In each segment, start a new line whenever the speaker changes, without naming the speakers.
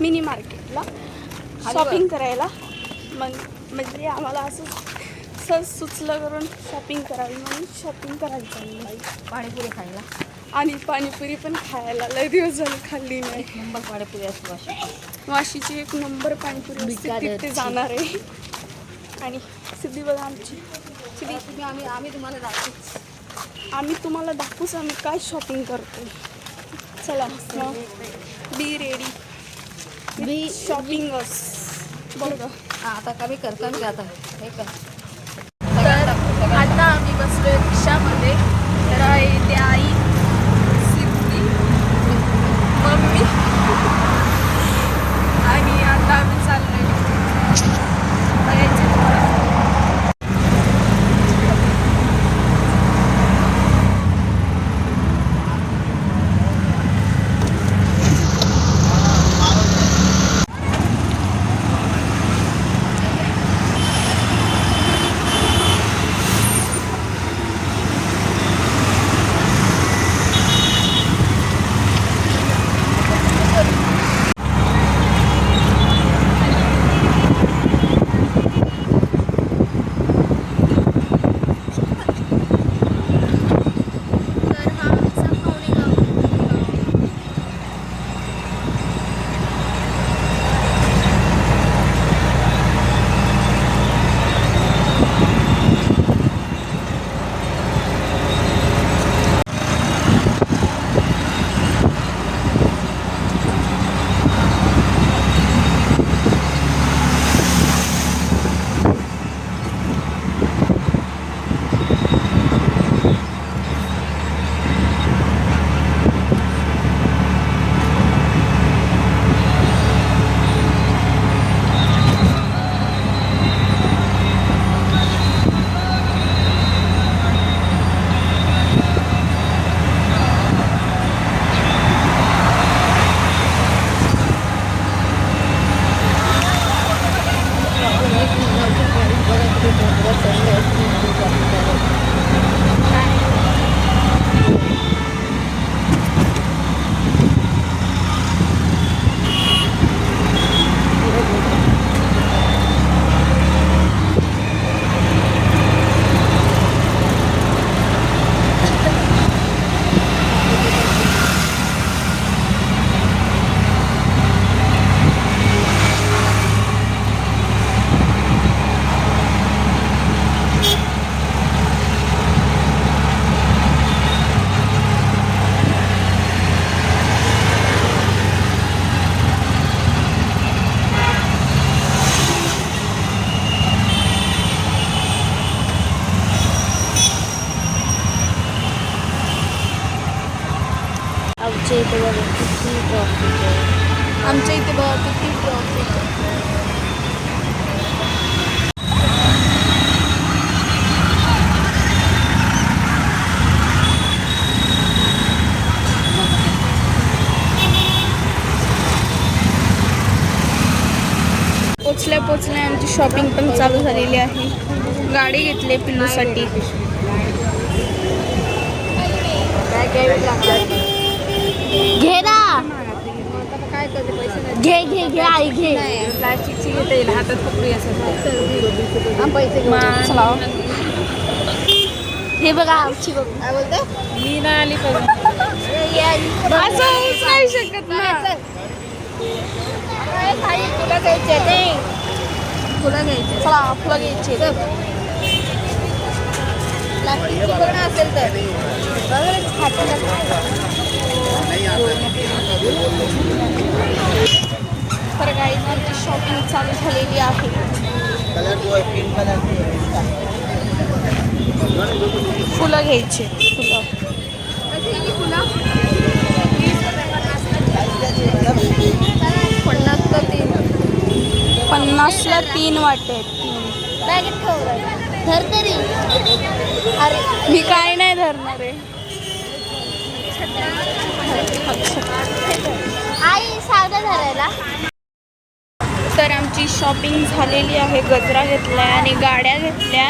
Mini मार्केटला shopping करायला. मग म्हणजे आम्हाला असं सहज सुचलं करून शॉपिंग करावी म्हणून शॉपिंग करायला चालली.
पाणीपुरी खायला.
आणि पाणीपुरी पण खायला लय दिवस झाले खाल्ली नाही.
नंबर पाणीपुरी असतो अशी
वाशीची एक नंबर पाणीपुरी असते. तिथे जाणार आहे. आणि सिद्धी बघा आमची. सिद्धी
तुम्ही आम्ही आम्ही तुम्हाला दाखवू.
आम्ही तुम्हाला दाखवूच आम्ही काय शॉपिंग करतो चला मग. बी रेडी
बी-
शॉपिंग
आता कमी कर कमी कर आता. हे कर.
तर आता आम्ही बसलोय रिक्षामध्ये तर शॉपिंग पण चालू झालेली आहे. गाडी घेतली पिल्लूसाठी. घे ना.
काय करते पैसे नाही
घे घे घे आई घे.
प्लास्टिकची घेता येईल हातात हा पैसे
हे बघा आमची बघ.
काय बोलतो
मी नाही आली असं. होऊच नाही शकत ना
तुला फुलं घ्यायची. घ्यायचे
चला फुलं घ्यायची
प्लास्टिकची पण असेल तर.
तर गाईंवरची शॉपिंग चालू झालेली आहे. फुलं घ्यायचे फुलं
ही फुलं.
पन्नासला तीन पन्नासला तीन वाटे
बॅगेत धर तरी. अरे.
मी काय नाही धरणार आहे.
आई सावधा धरायला.
तर आमची शॉपिंग झालेली आहे. गजरा घेतलाय आणि गाड्या घेतल्या.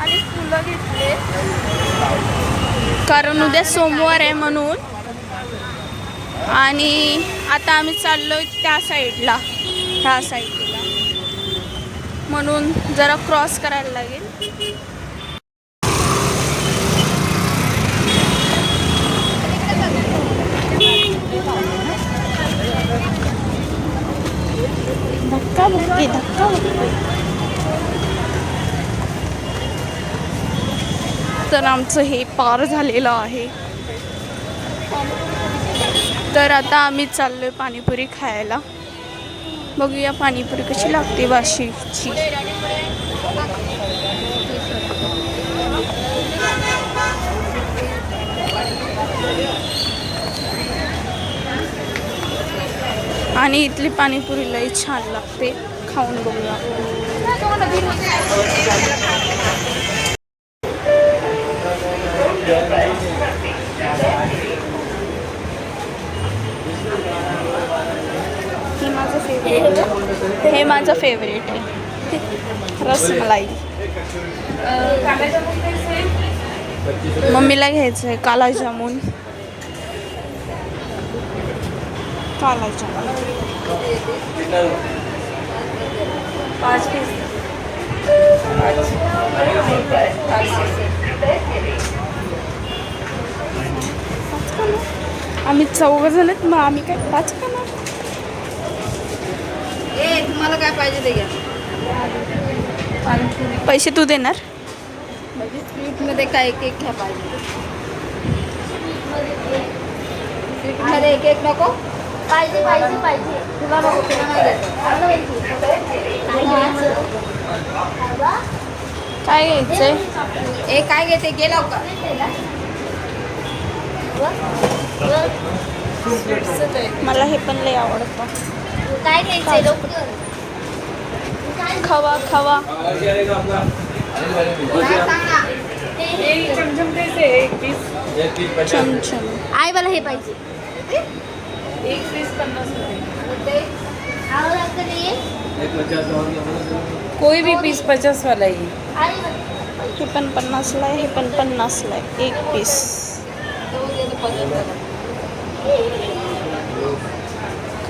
आणि फुलं घेतले. कारण उद्या सोमवार आहे म्हणून. आणि आता आम्ही चाललोय त्या साईडला ह्या साईडला म्हणून जरा क्रॉस करायला लागेल. धक्का बुक्की धक्का तर आमचं हे पार झालेलं आहे. तर आता आम्ही चाललो आहे पाणीपुरी खायला. बघूया पाणीपुरी कशी लागते वाशीची. आणि इथली पाणीपुरी लई छान लागते. खाऊन बघूया. आपण माझं फेवरेट हे माझं फेवरेट आहे. रसमलाई. मम्मीला घ्यायचं आहे काला जामून. काला जामून. पाच पीस आम्ही चौघ झालेत मग आम्ही काय पाच का?
ए तुम्हाला काय पाहिजे ते घ्या.
पैसे तू देणार?
म्हणजे स्वीटमध्ये काय एक एक घ्या पाहिजे. स्वीटमध्ये एक एक नको? पाहिजे पाहिजे पाहिजे. तुला नको तुला नाही घ्यायचं.
काय घ्यायचंय?
ए काय घेते घे लवकर.
मला हे पण लय आवडतं.
काय घ्यायचंय? लवकर
खवा खवा. चमचम
आई मला हे पाहिजे.
कोई भी पीस पचास वाला ही
हे पण पन्नासला आहे हे पण पन्नासला आहे. एक पीस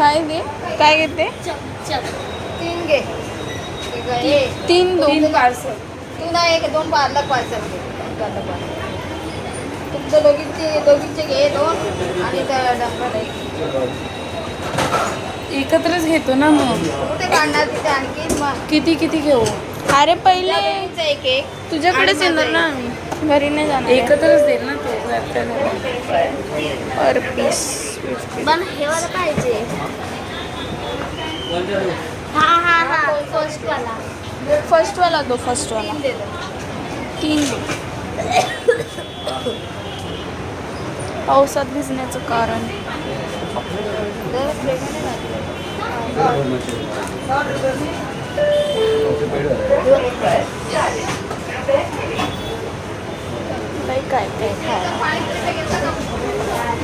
काय दे काय घेते
तीन घे. एक.
तीन दोन.
पार्सल तू ना एक दोन पा- अलग पार्सल घे. तुमचं दोघींचे दोघींचे घे दोन आणि त्या एक.
एकत्रच घेतो ना मग.
कुठे काढणार तिथे आणखी मग.
किती किती घेऊ?
अरे पहिले
दोघींचं एक एक.
तुझ्याकडेच येणार ना आम्ही. घरी नाही जाणार.
एकत्रच देईल ना तो.
Per piece.
पण हे वाला पाहिजे. हा हा हा. फर्स्ट वाला.
फर्स्ट वाला दो फर्स्ट वाला.
तीन दे
पावसात भिजण्याचं कारण. काय ते खायला?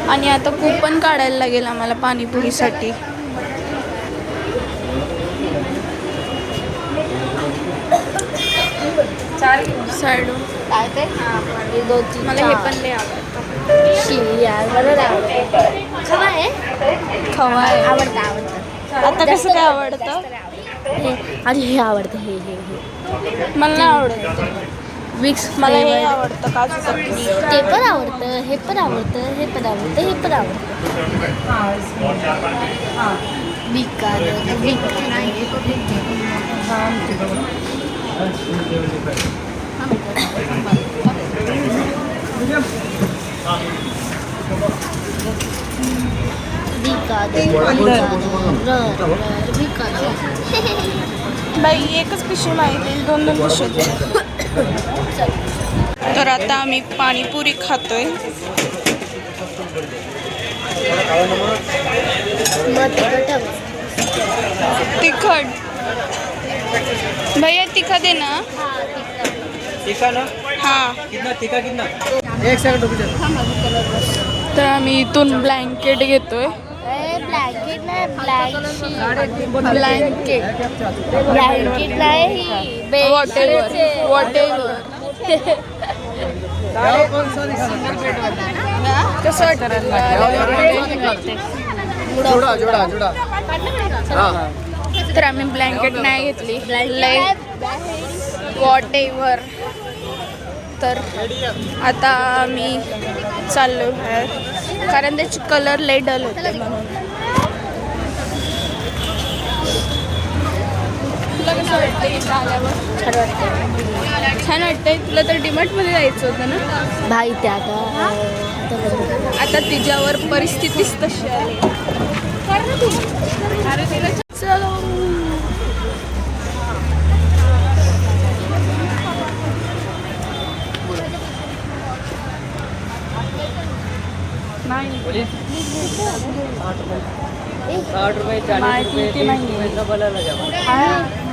आणि आता कुपन काढायला लागेल आम्हाला पाणीपुरीसाठी.
काय ते
मला हे. पण लय आवडतं.
आवडत खवा आहे.
खवा आहे
आवडतं आवडतं
आता कसं काय आवडतं?
हे आणि हे आवडतं हे हे हे.
मला नाही आवडत.
विक्स
मला हे आवडतं काजू चटणी.
ते पण आवडतं हे पण आवडतं हे पण आवडतं हे पण आवडतं. बिकार नाही
बाई एकच पिशवी माहिती दोन दोन पिशवी. तर आता आम्ही पाणीपुरी खातोय. तिखट भैया तिखट दे ना? हां.
कितना टीका कितना? एक सेकंड
तर आम्ही इथून ब्लँकेट घेतोय.
ब्लँकेट नाही ब्लँकेट
ब्लँकेट.
ब्लँकेट नाही
वाटतं
जोडा जोडा जोडा.
तर आम्ही ब्लँकेट नाही घेतली. वॉट एव्हर तर आता आम्ही चाललो बाहेर. कारण त्याची कलर लय डल होते म्हणून. कसं वाटतं इथं आल्यावर?
छान वाटतं
छान वाटतंय. तुला तर डिमार्टमध्ये जायचं होतं ना?
भाई ते आता आता बघू.
आता तिच्यावर परिस्थितीच तशी आली. अरे तिला चलो नाही
साठ रुपये चालीस रुपये तीस रुपये सब अलग अलग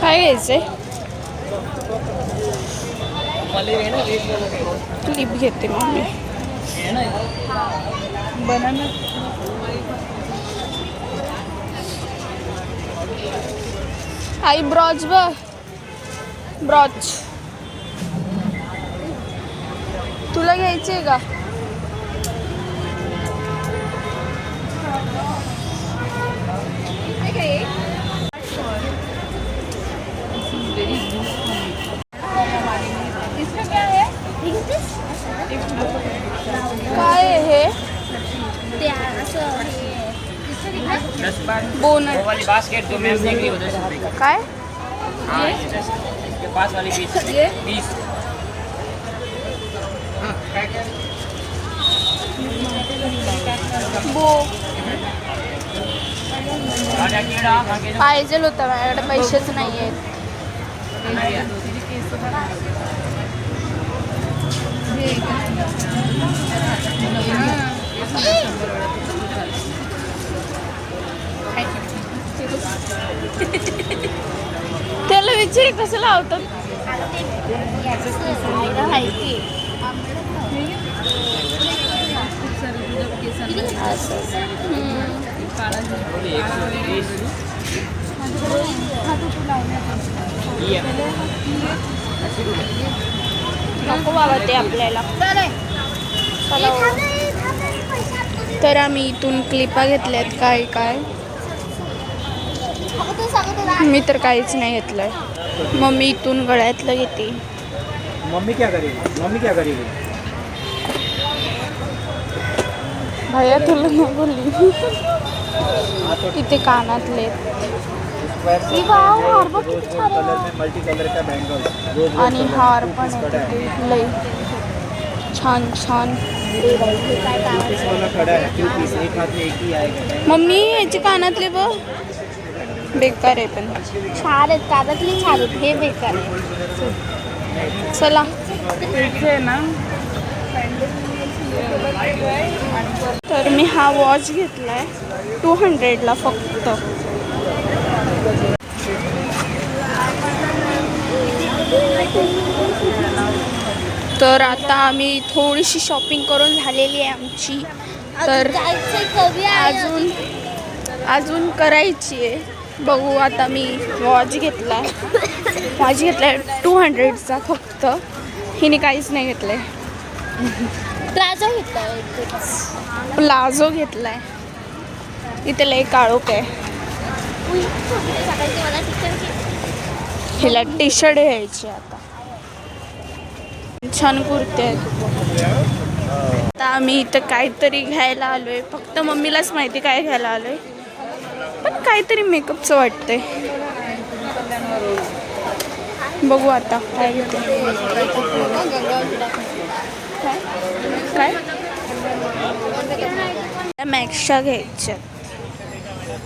काय घ्यायचंय?
आहे
क्लिप घेते मग मी. बनाना आई ब्रॉज ब ब्रॉज तुला घ्यायचे आहे का काय आहे हे बोनट
वाली बास्केट जो मैम देख रही है दस रुपये का
काय
हाँ ये दस रुपये इसके पास वाली बीस
ये?
बीस
बो।
राजा कीड़ा आगे जो
पाहिजे होतं माझ्याकडे पैसेच नाही आहेत त्याला विचार कसं लावतात नको बाबा ते आपल्याला. हो. तर आम्ही इथून क्लिपा घेतल्यात काय काय. मी तर काहीच नाही घेतलंय. मग मी इथून गळ्यातलं घेते.
मम्मी क्या करेगी? मम्मी क्या करेगी?
भैया तुला नाही बोलली. इथे कानातले. आणि हार पण लई. छान छान. मम्मी याचे कानातले बघ. बेकार आहे पण.
छान आहेत कागदली छान आहेत हे बेकार आहे.
चला.
ना?
तर मी हा वॉच घेतलाय टू हंड्रेडला फक्त. तर आता आम्ही थोडीशी शॉपिंग करून झालेली आहे आमची. तर अजून अजून करायची आहे. बघू आता मी वॉच घेतला. वॉच घेतलाय टू हंड्रेडचा फक्त. हिने काहीच नाही घेतलंय.
प्लाझो घेतला
प्लाझो घेतलाय. इथे लय काळोख आहे. हिला टी शर्ट घ्यायची आता. छान कुर्ते आहेत आता आम्ही इथं काहीतरी घ्यायला आलोय. फक्त मम्मीलाच माहिती काय घ्यायला आलोय. पण काहीतरी मेकअपचं वाटतंय. बघू आता काय घेते काय? काय? मॅक्सच्या घ्यायच्या.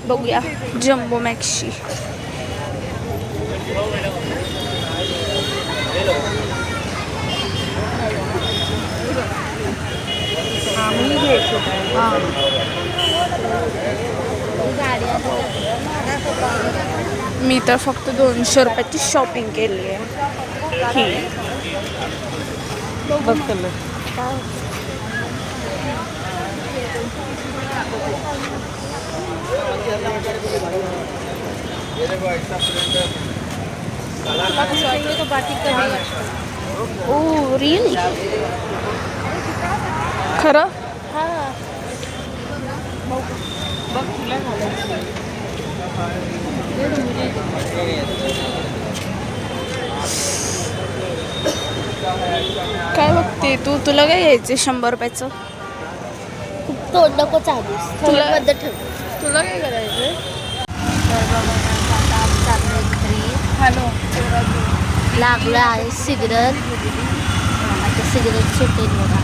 बघूया जम्बो मॅक्सची. मी तर फक्त दोनशे रुपयाची शॉपिंग केली आहे. ही?
बघ कलर
ओ रिअली खरं? काय बघते तू? तुला काय घ्यायचे शंभर रुपयाचं?
तोंड नको चालूस
तुला-
बद्दल ठेव.
तुला काय करायचंय?
हॅलो.
लागलं आहे सिगरेट. सिगरेट सुटेल बघा.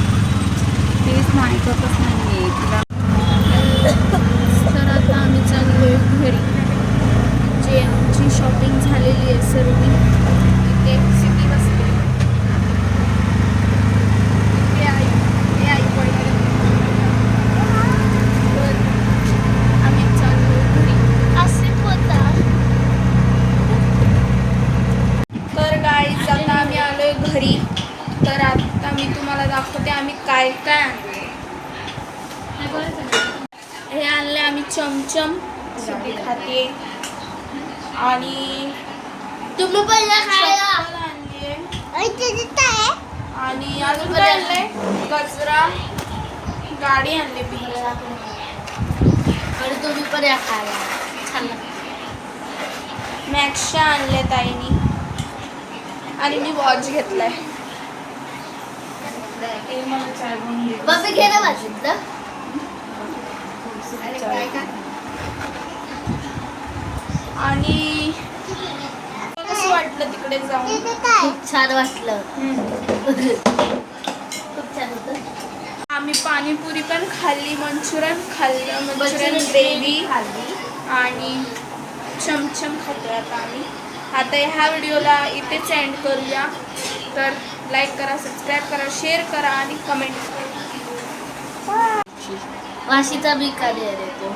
तेच नाही करतच नाही तुला
तर आता आम्ही चाललोय घरी जे आमची शॉपिंग झालेली आहे सर्व इथे सिटी बसते इथे आई हे आई पडली तर आम्ही चाललोय घरी
असे होता
तर गाईज आता आम्ही आलोय घरी तर आता मी तुम्हाला दाखवते आम्ही काय काय आणले हे आणले आम्ही चमचम सिटी खाते. आणि
तुम्ही पहिला खायला.
आणलीये. आणि अजून काय आणलंय? गजरा. गाडी आणली पिंक
आणि तुम्ही पण या खायला. छान.
मॅक्सच्या आणल्या ताईनी. आणि मी वॉच घेतलाय.
बाबी घे ना
आणि कसं वाटलं तिकडे जाऊन?
खूप छान वाटलं. खूप छान होतं.
आम्ही पाणीपुरी पण खाल्ली मंचुरियन खाल्लं मंचुरियन ग्रेव्ही
खाल्ली.
आणि चमचम खातोय आता आम्ही. आता ह्या व्हिडिओला इथेच एंड करूया. तर लाईक करा सबस्क्राईब करा शेअर करा आणि कमेंट करा.
वाशीचा बिकाने येतो